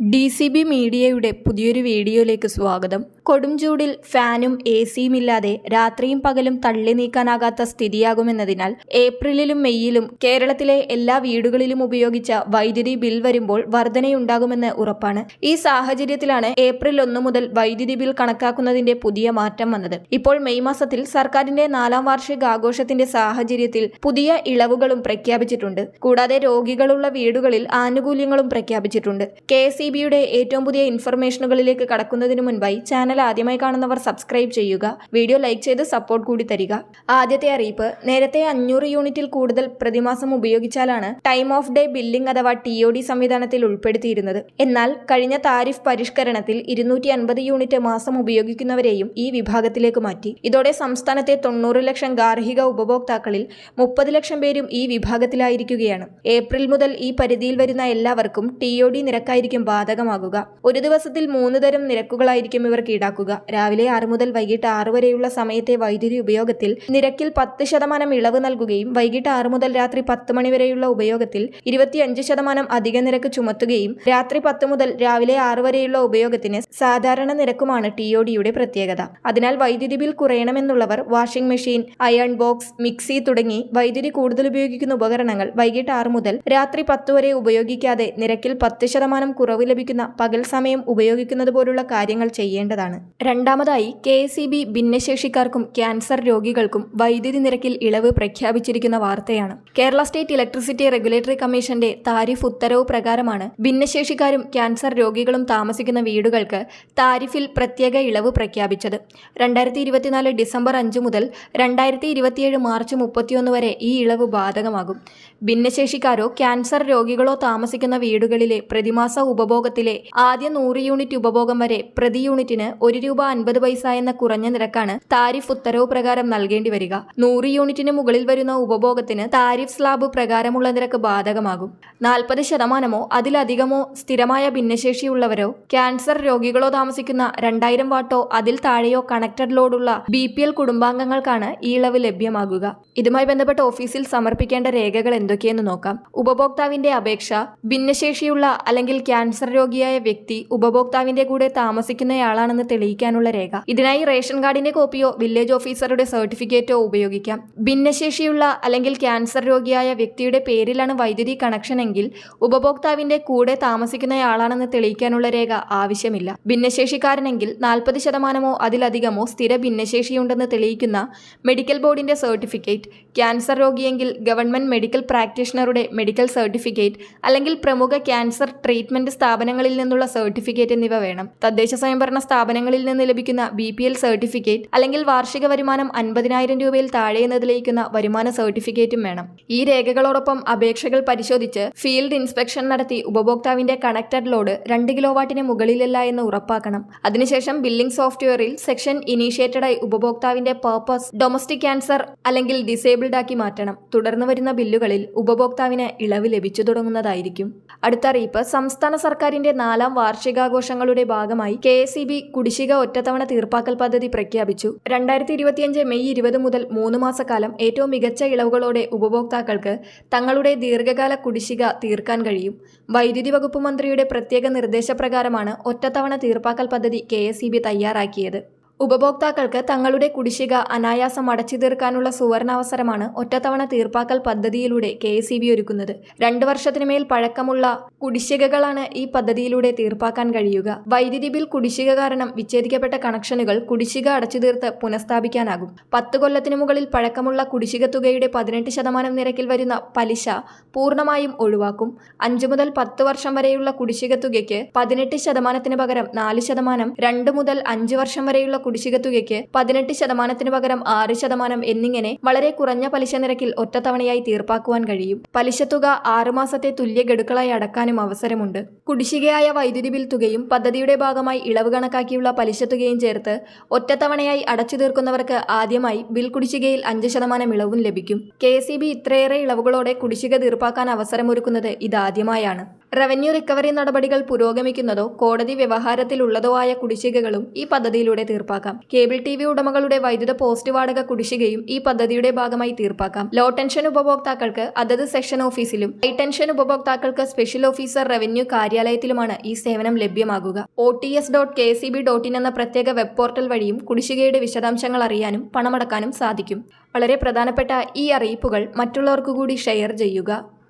D C B മീഡിയയുടെ പുതിയൊരു വീഡിയോയിലേക്ക് സ്വാഗതം. കൊടുംചൂടിൽ ഫാനും എ സിയും ഇല്ലാതെ രാത്രിയും പകലും തള്ളി നീക്കാനാകാത്ത സ്ഥിതിയാകുമെന്നതിനാൽ ഏപ്രിലിലും മെയ്യിലും കേരളത്തിലെ എല്ലാ വീടുകളിലും ഉപയോഗിച്ച വൈദ്യുതി ബിൽ വരുമ്പോൾ വർധനയുണ്ടാകുമെന്ന് ഉറപ്പാണ്. ഈ സാഹചര്യത്തിലാണ് ഏപ്രിൽ ഒന്ന് മുതൽ വൈദ്യുതി ബിൽ കണക്കാക്കുന്നതിന്റെ പുതിയ മാറ്റം വന്നത്. ഇപ്പോൾ മെയ് മാസത്തിൽ സർക്കാരിന്റെ നാലാം വാർഷിക ആഘോഷത്തിന്റെ സാഹചര്യത്തിൽ പുതിയ ഇളവുകളും പ്രഖ്യാപിച്ചിട്ടുണ്ട്. കൂടാതെ രോഗികളുള്ള വീടുകളിൽ ആനുകൂല്യങ്ങളും പ്രഖ്യാപിച്ചിട്ടുണ്ട്. കെ ബി ബിയുടെ ഏറ്റവും പുതിയ ഇൻഫർമേഷനുകളിലേക്ക് കടക്കുന്നതിന് മുൻപായി ചാനൽ ആദ്യമായി കാണുന്നവർ സബ്സ്ക്രൈബ് ചെയ്യുക. വീഡിയോ ലൈക്ക് ചെയ്ത് സപ്പോർട്ട് കൂടി തരിക. ആദ്യത്തെ അറിയിപ്പ് നേരത്തെ അഞ്ഞൂറ് യൂണിറ്റിൽ കൂടുതൽ പ്രതിമാസം ഉപയോഗിച്ചാലാണ് ടൈം ഓഫ് ഡേ ബില്ലിംഗ് അഥവാ ടി ഒ ഡി സംവിധാനത്തിൽ ഉൾപ്പെടുത്തിയിരുന്നത്. എന്നാൽ കഴിഞ്ഞ താരിഫ് പരിഷ്കരണത്തിൽ ഇരുന്നൂറ്റി അൻപത് യൂണിറ്റ് മാസം ഉപയോഗിക്കുന്നവരെയും ഈ വിഭാഗത്തിലേക്ക് മാറ്റി. ഇതോടെ സംസ്ഥാനത്തെ തൊണ്ണൂറ് ലക്ഷം ഗാർഹിക ഉപഭോക്താക്കളിൽ മുപ്പത് ലക്ഷം പേരും ഈ വിഭാഗത്തിലായിരിക്കുകയാണ്. ഏപ്രിൽ മുതൽ ഈ പരിധിയിൽ വരുന്ന എല്ലാവർക്കും ടി ഒ ഡി നിരക്കായിരിക്കും ബാധകമാകുക. ഒരു ദിവസത്തിൽ മൂന്ന് തരം നിരക്കുകളായിരിക്കും ഇവർക്ക് ഈടാക്കുക രാവിലെ ആറ് മുതൽ വൈകിട്ട് ആറ് വരെയുള്ള സമയത്തെ വൈദ്യുതി ഉപയോഗത്തിൽ നിരക്കിൽ പത്ത് ശതമാനം ഇളവ് നൽകുകയും വൈകിട്ട് ആറ് മുതൽ രാത്രി പത്ത് മണി വരെയുള്ള ഉപയോഗത്തിൽ ഇരുപത്തിയഞ്ച് ശതമാനം അധിക നിരക്ക് ചുമത്തുകയും രാത്രി പത്ത് മുതൽ രാവിലെ ആറ് വരെയുള്ള ഉപയോഗത്തിന് സാധാരണ നിരക്കുമാണ് ടി ഒ ഡിയുടെ പ്രത്യേകത. അതിനാൽ വൈദ്യുതി bill കുറയണമെന്നുള്ളവർ washing machine iron box mixie തുടങ്ങി വൈദ്യുതി കൂടുതൽ ഉപയോഗിക്കുന്ന ഉപകരണങ്ങൾ വൈകിട്ട് ആറ് മുതൽ രാത്രി പത്ത് വരെ ഉപയോഗിക്കാതെ നിരക്കിൽ പത്ത് ശതമാനം കുറവ് ലഭിക്കുന്ന പകൽ സമയം ഉപയോഗിക്കുന്നത് പോലുള്ള കാര്യങ്ങൾ ചെയ്യേണ്ടതാണ്. രണ്ടാമതായി കെ എസ് ഭിന്നശേഷിക്കാർക്കും ക്യാൻസർ രോഗികൾക്കും വൈദ്യുതി നിരക്കിൽ ഇളവ് പ്രഖ്യാപിച്ചിരിക്കുന്ന വാർത്തയാണ്. കേരള സ്റ്റേറ്റ് ഇലക്ട്രിസിറ്റി റെഗുലേറ്ററി കമ്മീഷന്റെ താരിഫ് ഉത്തരവ് പ്രകാരമാണ് ഭിന്നശേഷിക്കാരും ക്യാൻസർ രോഗികളും താമസിക്കുന്ന വീടുകൾക്ക് താരിഫിൽ പ്രത്യേക ഇളവ് പ്രഖ്യാപിച്ചത്. രണ്ടായിരത്തി ഇരുപത്തിനാല് ഡിസംബർ അഞ്ച് മുതൽ രണ്ടായിരത്തി ഇരുപത്തിയേഴ് മാർച്ച് മുപ്പത്തിയൊന്ന് വരെ ഈ ഇളവ് ബാധകമാകും. ഭിന്നശേഷിക്കാരോ ക്യാൻസർ രോഗികളോ താമസിക്കുന്ന വീടുകളിലെ പ്രതിമാസ ഉപഭോഗത്തിലെ ആദ്യ നൂറ് യൂണിറ്റ് ഉപഭോഗം വരെ പ്രതി യൂണിറ്റിന് ഒരു രൂപ അൻപത് പൈസ എന്ന കുറഞ്ഞ നിരക്കാണ് താരിഫ് ഉത്തരവ് പ്രകാരം നൽകേണ്ടി വരിക. നൂറ് യൂണിറ്റിന് മുകളിൽ വരുന്ന ഉപഭോഗത്തിന് താരിഫ് സ്ലാബ് പ്രകാരമുള്ള നിരക്ക് ബാധകമാകും. നാൽപ്പത് ശതമാനമോ അതിലധികമോ സ്ഥിരമായ ഭിന്നശേഷിയുള്ളവരോ ക്യാൻസർ രോഗികളോ താമസിക്കുന്ന രണ്ടായിരം വാട്ടോ അതിൽ താഴെയോ കണക്റ്റഡ് ലോഡുള്ള ബി പി എൽ കുടുംബാംഗങ്ങൾക്കാണ് ഈ ഇളവ് ലഭ്യമാകുക. ഇതുമായി ബന്ധപ്പെട്ട ഓഫീസിൽ സമർപ്പിക്കേണ്ട രേഖകൾ എന്തൊക്കെയെന്ന് നോക്കാം. ഉപഭോക്താവിന്റെ അപേക്ഷ ഭിന്നശേഷിയുള്ള അല്ലെങ്കിൽ ക്യാൻസർ രോഗിയായ വ്യക്തി ഉപഭോക്താവിന്റെ കൂടെ താമസിക്കുന്നയാളാണെന്ന് തെളിയിക്കാനുള്ള രേഖ. ഇതിനായി റേഷൻ കാർഡിന്റെ കോപ്പിയോ വില്ലേജ് ഓഫീസറുടെ സർട്ടിഫിക്കറ്റോ ഉപയോഗിക്കാം. ഭിന്നശേഷിയുള്ള അല്ലെങ്കിൽ ക്യാൻസർ രോഗിയായ വ്യക്തിയുടെ പേരിലാണ് വൈദ്യുതി കണക്ഷൻ എങ്കിൽ ഉപഭോക്താവിന്റെ കൂടെ താമസിക്കുന്നയാളാണെന്ന് തെളിയിക്കാനുള്ള രേഖ ആവശ്യമില്ല. ഭിന്നശേഷിക്കാരനെങ്കിൽ നാൽപ്പത് ശതമാനമോ അതിലധികമോ സ്ഥിര ഭിന്നശേഷിയുണ്ടെന്ന് തെളിയിക്കുന്ന മെഡിക്കൽ ബോർഡിന്റെ സർട്ടിഫിക്കറ്റ് ക്യാൻസർ രോഗിയെങ്കിൽ ഗവൺമെന്റ് മെഡിക്കൽ പ്രാക്ടീഷണറുടെ മെഡിക്കൽ സർട്ടിഫിക്കറ്റ് അല്ലെങ്കിൽ പ്രമുഖ ക്യാൻസർ ട്രീറ്റ്മെന്റ് സ്ഥാപനങ്ങളിൽ നിന്നുള്ള സർട്ടിഫിക്കറ്റ് എന്നിവ വേണം. തദ്ദേശ സ്വയംഭരണ സ്ഥാപനങ്ങളിൽ നിന്ന് ലഭിക്കുന്ന ബി പി എൽ സർട്ടിഫിക്കറ്റ് അല്ലെങ്കിൽ വാർഷിക വരുമാനം അൻപതിനായിരം രൂപയിൽ താഴെയെന്ന് തെളിയിക്കുന്ന വരുമാന സർട്ടിഫിക്കറ്റും വേണം. ഈ രേഖകളോടൊപ്പം അപേക്ഷകൾ പരിശോധിച്ച് ഫീൽഡ് ഇൻസ്പെക്ഷൻ നടത്തി ഉപഭോക്താവിന്റെ കണക്റ്റഡ് ലോഡ് രണ്ട് കിലോ വാട്ടിന് മുകളിലല്ല എന്ന് ഉറപ്പാക്കണം. അതിനുശേഷം ബില്ലിംഗ് സോഫ്റ്റ്വെയറിൽ സെക്ഷൻ ഇനീഷ്യേറ്റഡായി ഉപഭോക്താവിന്റെ പേർപ്പസ് ഡൊമസ്റ്റിക് ക്യാൻസർ അല്ലെങ്കിൽ ഡിസേബിൾഡ് ആക്കി മാറ്റണം. തുടർന്ന് വരുന്ന ബില്ലുകളിൽ ഉപഭോക്താവിന് ഇളവ് ലഭിച്ചു തുടങ്ങുന്നതായിരിക്കും. അടുത്ത അറിയിപ്പ് സംസ്ഥാന സർക്കാരിന്റെ നാലാം വാർഷികാഘോഷങ്ങളുടെ ഭാഗമായി കെ എസ് ഇ ബി കുടിശ്ശിക ഒറ്റത്തവണ തീർപ്പാക്കൽ പദ്ധതി പ്രഖ്യാപിച്ചു. രണ്ടായിരത്തി ഇരുപത്തിയഞ്ച് മെയ് ഇരുപത് മുതൽ മൂന്ന് മാസക്കാലം ഏറ്റവും മികച്ച ഇളവുകളോടെ ഉപഭോക്താക്കൾക്ക് തങ്ങളുടെ ദീർഘകാല കുടിശ്ശിക തീർക്കാൻ കഴിയും. വൈദ്യുതി വകുപ്പ് മന്ത്രിയുടെ പ്രത്യേക നിർദ്ദേശപ്രകാരമാണ് ഒറ്റത്തവണ തീർപ്പാക്കൽ പദ്ധതി കെ എസ് ഇ ബി തയ്യാറാക്കിയത്. ഉപഭോക്താക്കൾക്ക് തങ്ങളുടെ കുടിശ്ശിക അനായാസം അടച്ചു തീർക്കാനുള്ള സുവർണാവസരമാണ് ഒറ്റത്തവണ തീർപ്പാക്കൽ പദ്ധതിയിലൂടെ കെ എസ് ഒരുക്കുന്നത്. രണ്ടു വർഷത്തിന് മേൽ പഴക്കമുള്ള കുടിശ്ശികകളാണ് ഈ പദ്ധതിയിലൂടെ തീർപ്പാക്കാൻ കഴിയുക. വൈദ്യുതി ബിൽ കുടിശ്ശിക കാരണം വിച്ഛേദിക്കപ്പെട്ട കണക്ഷനുകൾ കുടിശ്ശിക അടച്ചു തീർത്ത് പുനഃസ്ഥാപിക്കാനാകും. പത്ത് കൊല്ലത്തിനു മുകളിൽ പഴക്കമുള്ള കുടിശ്ശിക തുകയുടെ പതിനെട്ട് ശതമാനം നിരക്കിൽ വരുന്ന പലിശ പൂർണമായും ഒഴിവാക്കും. അഞ്ചു മുതൽ പത്ത് വർഷം വരെയുള്ള കുടിശ്ശിക തുകയ്ക്ക് പതിനെട്ട് ശതമാനത്തിന് പകരം നാല് ശതമാനം രണ്ട് മുതൽ അഞ്ച് വർഷം വരെയുള്ള കുടിശ്ശിക തുകയ്ക്ക് പതിനെട്ട് ശതമാനത്തിന് പകരം ആറ് ശതമാനം എന്നിങ്ങനെ വളരെ കുറഞ്ഞ പലിശ നിരക്കിൽ ഒറ്റത്തവണയായി തീർപ്പാക്കുവാൻ കഴിയും. പലിശ തുക ആറുമാസത്തെ തുല്യ ഗഡുക്കളായി അടക്കാനും അവസരമുണ്ട്. കുടിശ്ശികയായ വൈദ്യുതി ബിൽ തുകയും പദ്ധതിയുടെ ഭാഗമായി ഇളവ് കണക്കാക്കിയുള്ള പലിശ തുകയും ചേർത്ത് ഒറ്റത്തവണയായി അടച്ചു തീർക്കുന്നവർക്ക് ആദ്യമായി ബിൽ കുടിശ്ശികയിൽ അഞ്ച് ശതമാനം ഇളവും ലഭിക്കും. കെ ഇത്രയേറെ ഇളവുകളോടെ കുടിശ്ശിക തീർപ്പാക്കാൻ അവസരമൊരുക്കുന്നത് ഇതാദ്യമായാണ്. റവന്യൂ റിക്കവറി നടപടികൾ പുരോഗമിക്കുന്നതോ കോടതി വ്യവഹാരത്തിലുള്ളതോ ആയ കുടിശ്ശികകളും ഈ പദ്ധതിയിലൂടെ തീർപ്പാക്കാം. കേബിൾ ടി വി ഉടമകളുടെ വൈദ്യുത പോസ്റ്റ് വാടക കുടിശ്ശികയും ഈ പദ്ധതിയുടെ ഭാഗമായി തീർപ്പാക്കാം. ലോ ടെൻഷൻ ഉപഭോക്താക്കൾക്ക് അതത് സെഷൻ ഓഫീസിലും ഹൈ ടെൻഷൻ ഉപഭോക്താക്കൾക്ക് സ്പെഷ്യൽ ഓഫീസർ റവന്യൂ കാര്യാലയത്തിലുമാണ് ഈ സേവനം ലഭ്യമാകുക. O T S dot K C B dot in എന്ന പ്രത്യേക വെബ് പോർട്ടൽ വഴിയും കുടിശ്ശികയുടെ വിശദാംശങ്ങൾ അറിയാനും പണമടക്കാനും സാധിക്കും. വളരെ പ്രധാനപ്പെട്ട ഈ അറിയിപ്പുകൾ മറ്റുള്ളവർക്കു കൂടി ഷെയർ ചെയ്യുക.